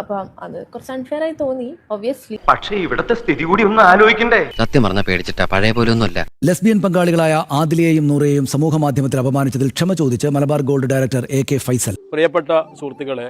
അപ്പം അത് കുറച്ച് അൺഫെയർ ആയി തോന്നി ഒബ്വിയസ്ലി പക്ഷേ ഇവിടത്തെ സ്ഥിതി കൂടി ഒന്ന് ആലോചിക്കണ്ടേ? സത്യം പറഞ്ഞ പേടിച്ചിട്ടാ പഴയ പോലെ ഒന്നുമല്ല. ലെസ്ബിയൻ പങ്കാളികളായ ആദിലയെയും നൂറയെയും സമൂഹ മാധ്യമത്തിൽ അപമാനിച്ചതിൽ ക്ഷമ ചോദിച്ച് Malabar gold director A K Faisal. പ്രിയപ്പെട്ട സുഹൃത്തുക്കളെ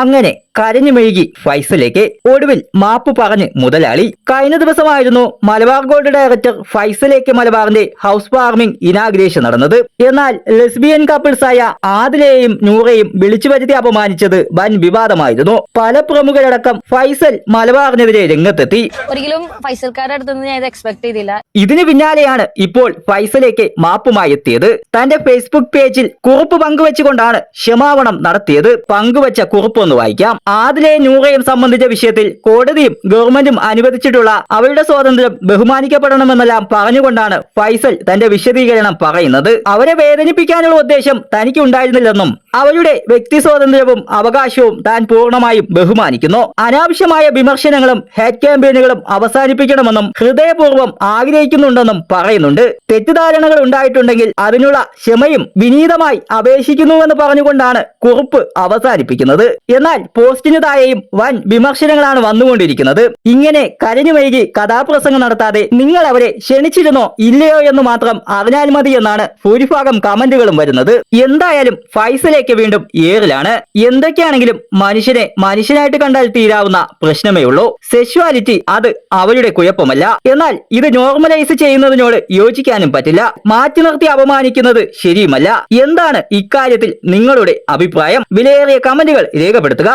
അങ്ങനെ കരഞ്ഞു മെഴുകി ഫൈസലേക്ക് ഒടുവിൽ മാപ്പ് പറഞ്ഞ് മുതലാളി കഴിഞ്ഞ ദിവസമായിരുന്നു മലബാർ ഗോൾഡ് ഡയറക്ടർ ഫൈസലേക്ക് മലബാറിന്റെ ഹൗസ് വാർമിംഗ് ഇനാഗ്രേഷൻ നടന്നത്. എന്നാൽ ലെസ്ബിയൻ കപ്പിൾസായ ആദിലയെയും നൂറയും വിളിച്ചു വരുത്തി അപമാനിച്ചത് വൻ വിവാദമായിരുന്നു. പല പ്രമുഖരടക്കം ഫൈസൽ മലബാറിനെതിരെ രംഗത്തെത്തി. ഒരിക്കലും ഫൈസൽക്കാരുടെ ഞാൻ ഇത് എക്സ്പെക്ട് ചെയ്തില്ല. ഇതിനു പിന്നാലെയാണ് ഇപ്പോൾ ഫൈസലേക്ക് മാപ്പുമായി എത്തിയത്. തന്റെ ഫേസ്ബുക്ക് പേജിൽ കുറിപ്പ് പങ്കുവെച്ചുകൊണ്ടാണ് ക്ഷമാപണം നടത്തിയത്. പങ്കുവച്ച കുറിപ്പ് ഒന്ന് വായിക്കാം. ആദിലെ നൂറയും സംബന്ധിച്ച വിഷയത്തിൽ കോടതിയും ഗവൺമെന്റും അനുവദിച്ചിട്ടുള്ള അവരുടെ സ്വാതന്ത്ര്യം ബഹുമാനിക്കപ്പെടണമെന്നെല്ലാം പറഞ്ഞുകൊണ്ടാണ് ഫൈസൽ തന്റെ വിശദീകരണം പറയുന്നത്. അവരെ വേദനിപ്പിക്കാനുള്ള ഉദ്ദേശം തനിക്ക് ഉണ്ടായിരുന്നില്ലെന്നും അവരുടെ വ്യക്തി സ്വാതന്ത്ര്യവും അവകാശവും താൻ പൂർണമായും ബഹുമാനിക്കുന്നു. അനാവശ്യമായ വിമർശനങ്ങളും ഹേറ്റ് ക്യാമ്പയിനുകളും അവസാനിപ്പിക്കണമെന്നും ഹൃദയപൂർവം ആഗ്രഹിക്കുന്നുണ്ടെന്നും പറയുന്നുണ്ട്. തെറ്റിദ്ധാരണകൾ ഉണ്ടായിട്ടുണ്ടെങ്കിൽ അതിനുള്ള ക്ഷമയും വിനീതമായി അപേക്ഷിക്കുന്നുവെന്ന് പറഞ്ഞുകൊണ്ടാണ് കുറിപ്പ് അവസാനിപ്പിക്കുന്നത്. എന്നാൽ പോസ്റ്റിന് താഴെയും വൻ വിമർശനങ്ങളാണ് വന്നുകൊണ്ടിരിക്കുന്നത്. ഇങ്ങനെ കരഞ്ഞു വൈകി കഥാപ്രസംഗം നടത്താതെ നിങ്ങൾ അവരെ ക്ഷണിച്ചിരുന്നോ ഇല്ലയോ എന്ന് മാത്രം അറിഞ്ഞാൽ മതി എന്നാണ് ഭൂരിഭാഗം കമന്റുകളും വരുന്നത്. എന്തായാലും ഫൈസലേക്ക് വീണ്ടും ഏറിലാണ്. എന്തൊക്കെയാണെങ്കിലും മനുഷ്യനെ മനുഷ്യനായിട്ട് കണ്ടാൽ തീരാവുന്ന പ്രശ്നമേ ഉള്ളൂ. സെക്ഷുവാലിറ്റി അത് അവരുടെ കുഴപ്പമല്ല. എന്നാൽ ഇത് നോർമലൈസ് ചെയ്യുന്നതിനോട് യോജിക്കാനും പറ്റില്ല. മാറ്റി നിർത്തി അപമാനിക്കുന്നത് ശരിയുമല്ല. എന്താണ് ഇക്കാര്യത്തിൽ നിങ്ങളുടെ അഭിപ്രായം? വിലയേറിയ കമന്റുകൾ രേഖപ്പെടുത്തുക.